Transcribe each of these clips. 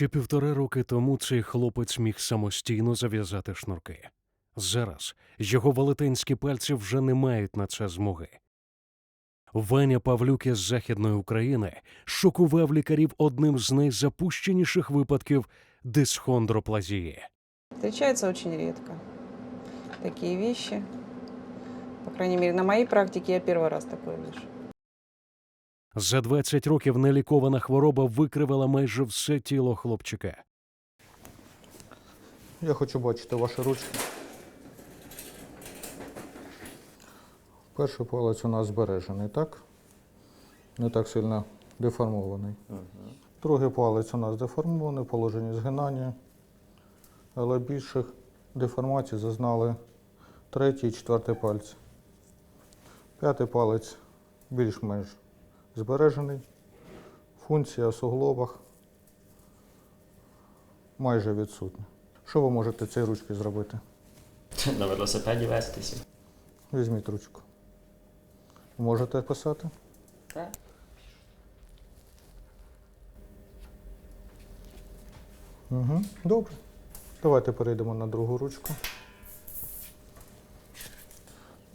Ще півтора роки тому цей хлопець міг самостійно зав'язати шнурки. Зараз його велетенські пальці вже не мають на це змоги. Ваня Павлюк із Західної України шокував лікарів одним з найзапущеніших випадків дисхондроплазії. Встречается очень редко такие вещи. По крайней мере, на моей практике я первый раз такое вижу. За 20 років нелікована хвороба викривила майже все тіло хлопчика. Я хочу бачити ваші ручки. Перший палець у нас збережений, так? Не так сильно деформований. Другий палець у нас деформований, в положенні згинання. Але більших деформацій зазнали третій і четвертий пальці. П'ятий палець більш-менш збережений. Функція в суглобах майже відсутня. Що ви можете цією ручкою зробити? На велосипеді вестися. Візьміть ручку. Можете писати? Так. Угу. Добре. Давайте перейдемо на другу ручку.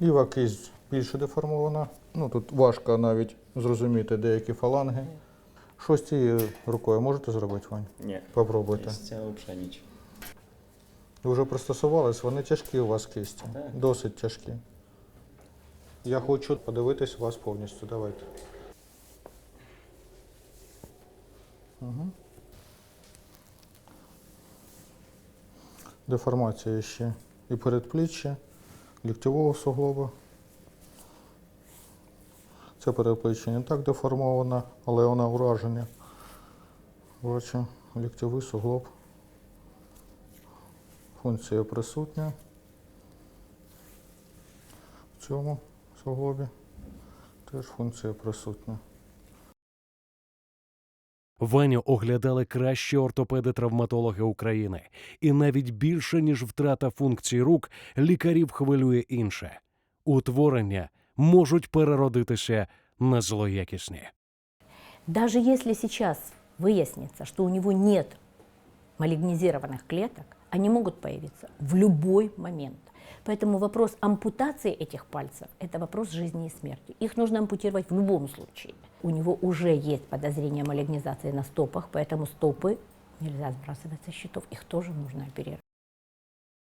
Ліва кисть більше деформована. Ну, тут важко навіть зрозуміти деякі фаланги. Що з цією рукою можете зробити, Вань? Ні. Попробуйте. З цього взагалі нічого. Ви вже пристосувались, вони тяжкі у вас кисті. Так. Досить тяжкі. Я хочу подивитись вас повністю. Давайте. Угу. Деформація ще і передпліччя, ліктьового суглоба. Це передпліччя не так деформовано, але вона ураження. Бачу, ліктьовий суглоб. Функція присутня в цьому суглобі. Теж функція присутня. Ваню оглядали кращі ортопеди-травматологи України, і навіть більше ніж втрата функцій рук, лікарів хвилює інше утворення можуть переродитися на злоякісні. Даже если сейчас выяснится, что у него нет малигнизированных клеток, они могут появиться в любой момент. Поэтому вопрос ампутации этих пальцев – это вопрос жизни и смерти. Их нужно ампутировать в любом случае. У него уже есть подозрение малигнизации на стопах, поэтому стопы нельзя сбрасывать со счетов, их тоже нужно оперировать.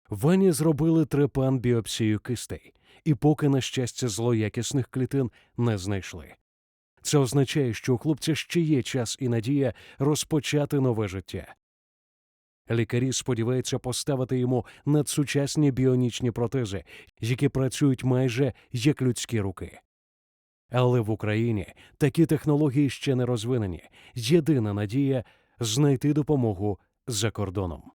Вані зробили трепан біопсію кистей, і поки, на щастя, злоякісних клітин не знайшли. Це означає, що у хлопця ще є час і надія розпочати нове життя. Лікарі сподіваються поставити йому надсучасні біонічні протези, які працюють майже як людські руки. Але в Україні такі технології ще не розвинені. Єдина надія знайти допомогу за кордоном.